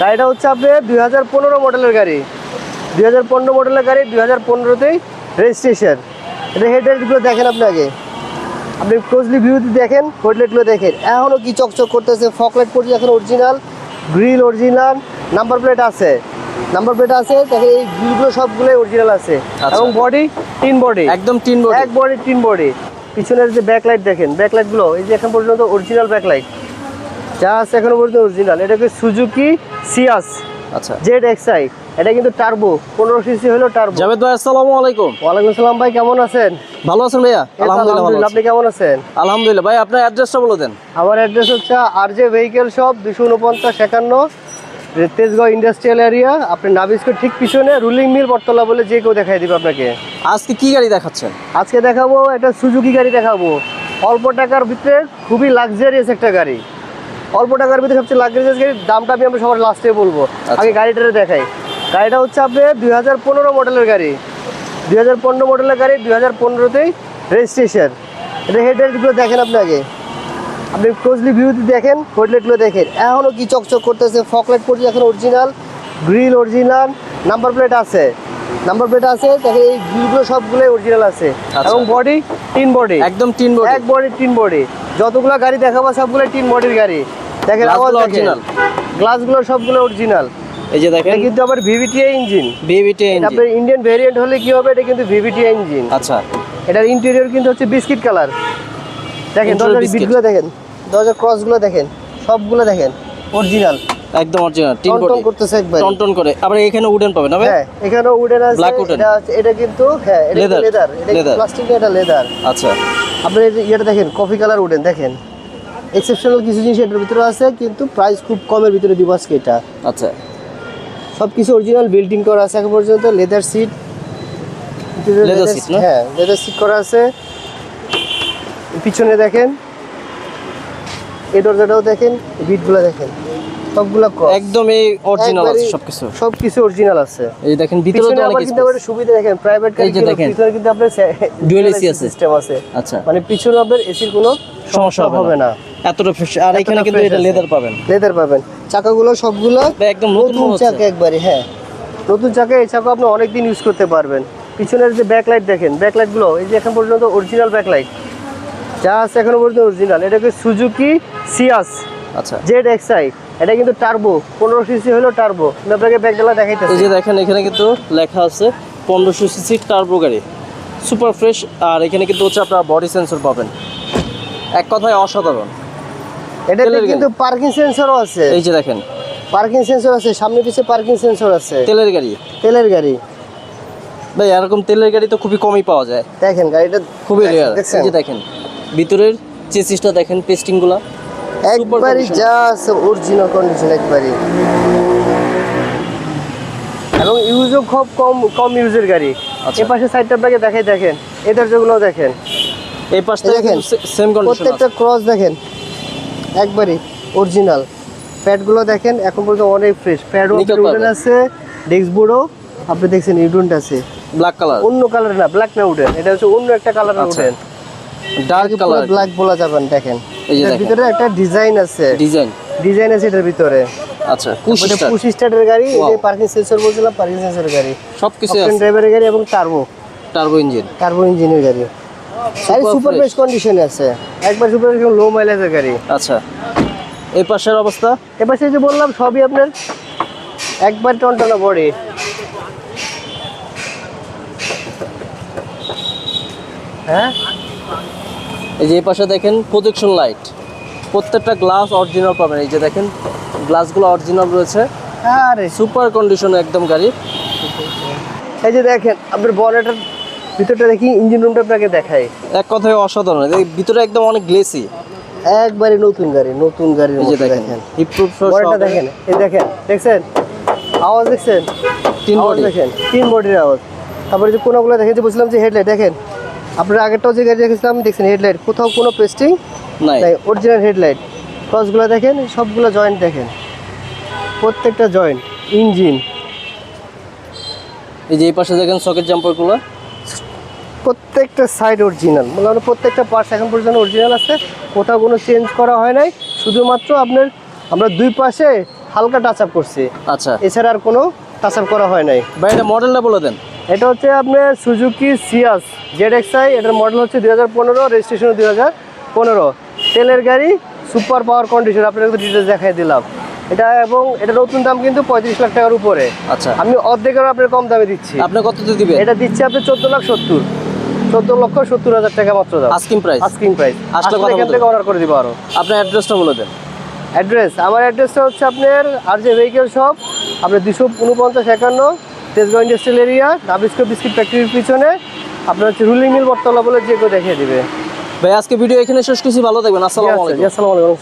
গাড়িটা হচ্ছে আপনার দুই হাজার পনেরো মডেলের গাড়ি। দুই হাজার পনেরো মডেলের গাড়ি দুই হাজার পনেরোতেই রেজিস্ট্রেশন এটা হেডলাইটগুলো দেখেন আপনি আগে। আপনি ক্লোজলি ভিউতে দেখেন হেডলাইটগুলো দেখেন। এখনও কি চকচক করতেছে ফকলাইট পড়ছে এখন original grille original number plate আছে। নাম্বার প্লেট আছে দেখেন এই গ্রিলগুলো সবগুলোই অরিজিনাল আছে। আচ্ছা। এবং বডি তিন বডি একদম তিন বডি এক বডি তিন বডি পিছনের যে ব্যাকলাইট দেখেন ব্যাকলাইটগুলো এই যে এখন পর্যন্ত অরিজিনাল ব্যাকলাইট যা আছে এখনও পর্যন্ত অরিজিনাল এটাকে সুজুকি সিয়াস আচ্ছা। জেড এক্সআই এটা কিন্তু টার্বো পনেরো সিসি হলো টার্বো জাভেদ ভাই আসসালামু আলাইকুম। ওয়ালাইকুম আসসালাম ভাই কেমন আছেন? ভালো আছেন ভাইয়া? আলহামদুলিল্লাহ ভালো আপনি কেমন আছেন? আলহামদুলিল্লাহ। ভাই আপনার অ্যাড্রেসটা বলে দেন। আমার অ্যাড্রেস হচ্ছে আর জে ভেহিকেল শপ দুশো উনপঞ্চাশ একান্ন। তেজগাঁও ইন্ডাস্ট্রিয়াল এরিয়া আপনি নাবিস্কো ঠিক পিছনে রুলিং মিল বটতলা বলে যে কেউ দেখাই দিবে আপনাকে। আজকে কি গাড়ি দেখাচ্ছেন? আজকে দেখাবো একটা সুজুকি গাড়ি দেখাবো। অল্প টাকার ভিতরে খুবই লাক্সারিয়াস একটা গাড়ি। অল্প টাকার ভিতরে সবচেয়ে লাক্সারিয়াস গাড়ির দামটা আমি আমরা সবার লাস্টে বলব। আগে গাড়িটা দেখাই। গাড়িটা হচ্ছে আপনার দুই হাজার পনেরো মডেলের গাড়ি। দুই হাজার পনেরো মডেলের গাড়ি দুই হাজার পনেরোতেই রেজিস্ট্রেশন এটা হেডলাইটগুলো দেখেন আপনি আগে। আপনি ক্লোজলি ভিউতে দেখেন হেডলাইটগুলো দেখেন। এখনও কি চকচক করতেছে ফকলাইট পড়ছে এখন original grille original number plate আছে। নাম্বার প্লেট আছে দেখেন এই গ্রিলগুলো সবগুলোই অরিজিনাল আছে। আচ্ছা। এবং বডি তিন বডি একদম তিন বডি এক বডি তিন বডি যতগুলো গাড়ি দেখাবো সবগুলো টিন বডির গাড়ি। দেখেন আওয়াজ অরিজিনাল। গ্লাসগুলো সবগুলো অরিজিনাল এই যে দেখেন। এটা কিন্তু আবার ভিভিটিআই ইঞ্জিন ভিভিটি ইঞ্জিন আপনার ইন্ডিয়ান ভেরিয়েন্ট হলে কি হবে? এটা কিন্তু ভিভিটিআই ইঞ্জিন আচ্ছা। এটার ইন্টেরিয়র কিন্তু হচ্ছে বিস্কিট কালার দেখেন দরজার। বিটগুলো দেখেন। দরজার ক্রসগুলো দেখেন। সবগুলো দেখেন। অরিজিনাল একদম অরিজিনাল টন বডি করতেছে একবার টন করে। আবার এখানে উডেন পাবেন না হ্যাঁ এখানেও উডেন আছে Black wooden। এটা এটা কিন্তু হ্যাঁ এটা লেদার এটা। প্লাস্টিক এটা লেদার আচ্ছা। আপনি ইয়েটা দেখেন কফি কালার উডেন দেখেন। এক্সেপশনাল কিছু জিনিস এটার ভিতরে আছে কিন্তু প্রাইস খুব কমের ভিতরে দিব আজকে এটা। আচ্ছা। সব কিছু অরিজিনাল বিল্ডিং করা আছে এখন পর্যন্ত লেদার সিট লেদার সিট না? হ্যাঁ লেদার সিট করা আছে। পিছনে দেখেন এই দরজাটাও দেখেন বিটগুলো দেখেন। সবগুলা। একদম এই অরিজিনাল আছে সবকিছু। সবকিছু অরিজিনাল আছে। এই দেখেন ভিতরে তো অনেক কিন্তু আবার সুবিধা দেখেন প্রাইভেট। ভিতরে কিন্তু আপনার আছে। সিস্টেম আছে। আচ্ছা। মানে পিছনে আপনার এসির কোনো সমস্যা হবে না। এতটা আর এখানে কিন্তু এটা লেদার পাবেন। লেদার পাবেন। চাকাগুলো সবগুলো একদম নতুন। চাকা একবারে হ্যাঁ। নতুন চাকা এই চাকা আপনি অনেক দিন ইউজ করতে পারবেন। পিছনের যে ব্যাকলাইট দেখেন ব্যাকলাইটগুলো এই যে এখন পর্যন্ত অরিজিনাল ব্যাকলাইট যা আছে এখনও পর্যন্ত অরিজিনাল এটাকে সুজুকি সিয়াস আচ্ছা। জেড এক্সআই এটা কিন্তু টার্বো পনেরো সিসি হলো টার্বো আপনাকে ব্যাকডালা এই যে দেখেন এখানে কিন্তু লেখা আছে পনেরোশো সিসি টার্বো গাড়ি। সুপার ফ্রেশ আর এখানে কিন্তু হচ্ছে আপনার বডি সেন্সর পাবেন। এক কথায় অসাধারণ। এটাতে কিন্তু পার্কিং সেন্সরও আছে। এই যে দেখেন। পার্কিং সেন্সর আছে সামনে পিছে পার্কিং সেন্সর আছে। তেলের গাড়ি। তেলের গাড়ি। ভাই এরকম তেলের গাড়ি তো খুবই কমই পাওয়া যায়। দেখেন গাড়িটা খুবই দেখেন, রেয়ার? এই যে দেখেন ভিতরের চেসিসটা দেখেন পেস্টিংগুলা একবারই যা আছে অরিজিনাল কন্ডিশন একবারই। এবং ইউজও খুব কম কম ইউজের গাড়ি। আচ্ছা। এ পাশে সাইডটা আপনাকে দেখাই দেখেন। এই দরজাগুলো দেখেন। এই পাশটা দেখেন, সেম কন্ডিশন প্রত্যেকটা ক্রস দেখেন। একবারই অরিজিনাল প্যাডগুলো দেখেন এখন পর্যন্ত অনেক ফ্রেশ প্যাডও Nickel উডেন আছে ডেস্ক বোর্ডও আপনি দেখছেন ইউডেনটা আছে। ব্ল্যাক কালার অন্য কালার না ব্ল্যাক না উঠেন এটা হচ্ছে অন্য একটা কালারের আচ্ছা। উডেন ডার্ক কালার ব্ল্যাক বলা যাবেন দেখেন। এই যে দেখেন। ভিতরে একটা ডিজাইন আছে। ডিজাইন ডিজাইন আছে এটার ভিতরে। আচ্ছা পুশ স্টার পুশ স্টার্টের গাড়ি এই যে পার্কিং সেন্সর বলছিলাম পার্কিং সেন্সর গাড়ি। সবকিছু আছে। ড্রাইভারের গাড়ি এবং টার্বো টার্বো ইঞ্জিন টার্বো ইঞ্জিনের গাড়ি। গাড়ি সুপার। বেস্ট কন্ডিশনে আছে। একবার সুপার লো মাইলেজের গাড়ি। আচ্ছা। এই পাশের অবস্থা? এবার সেই যে বললাম সবই আপনার একবার টনটনা বডি হ্যাঁ? এই যে এই পাশে দেখেন প্রজেকশন লাইট প্রত্যেকটা গ্লাস অরিজিনাল পাবেন। এই যে দেখেন গ্লাসগুলো অরিজিনাল রয়েছে। আরে। সুপার কন্ডিশন একদম গাড়ি এই যে দেখেন আপনার বনেটের ভিতরটা দেখি ইঞ্জিন রুমটা আপনাকে দেখাই। এক কথায় অসাধারণ। এই ভিতরে একদম অনেক গ্লেসি একবারে নতুন গাড়ি নতুন গাড়ির এই যে দেখেন দেখেন। হিপ প্রুফ দেখেন এই দেখেন দেখছেন? আওয়াজ দেখছেন? তিন বডি দেখেন তিন বডির আওয়াজ। তারপরে যে কোনোগুলো দেখেন যে বলছিলাম যে হেডলাইট দেখেন? আপনার আগেরটাও যে গাড়ি দেখেছিলাম দেখছেন হেডলাইট কোথাও কোনো পেস্টিং নাই। অরিজিনাল হেডলাইট ক্রসগুলো দেখেন সবগুলো জয়েন্ট দেখেন। প্রত্যেকটা জয়েন্ট ইঞ্জিন এই যে এই পাশে দেখেন সকেট জাম্পারগুলো প্রত্যেকটা সাইড অরিজিনাল মানে প্রত্যেকটা পার্টস এখন পর্যন্ত অরিজিনাল আছে। কোথাও কোনো চেঞ্জ করা হয় নাই। শুধুমাত্র আপনার আমরা দুই পাশে হালকা টাচ আপ করছি। আচ্ছা। এছাড়া আর কোনো টাচ আপ করা হয় নাই। ভাই এটা মডেলটা বলে দেন? এটা হচ্ছে আপনার Suzuki Ciaz Z X I এটার মডেল হচ্ছে দুই হাজার পনেরো রেজিস্ট্রেশন দুই হাজার পনেরো। তেলের গাড়ি সুপার পাওয়ার কন্ডিশন আপনাকে ডিটেলস দেখাই দিলাম। এটা এবং এটা নতুন দাম কিন্তু পঁয়ত্রিশ লাখ টাকার উপরে। আচ্ছা। আমি অর্ধেকের আপনার কম দামে দিচ্ছি। আপনি কত দিবেন? এটা দিচ্ছি আপনি চোদ্দ লাখ সত্তর। চোদ্দ লক্ষ সত্তর হাজার টাকা মাত্র দাম। আস্কিং প্রাইস আস্কিং প্রাইস আসলে আসলে এখান থেকে অর্ডার করে দিব আরও। আপনার অ্যাড্রেসটা বলে দেন। অ্যাড্রেস আমার অ্যাড্রেসটা হচ্ছে আপনার আর যে ভেহিকেল শপ আপনার দুশো উনপঞ্চাশ একান্ন Tejgaon industrial area Nabisco biscuit ফ্যাক্টরির পিছনে। আপনার হচ্ছে রুলিং মিল বটতলা বলে যে কেউ দেখিয়ে দিবে। ভাই আজকে ভিডিও এখানে শেষ কিছু ভালো থাকবেন আসসালামু আলাইকুম। আসসালামু আলাইকুম